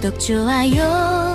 구독 좋아요.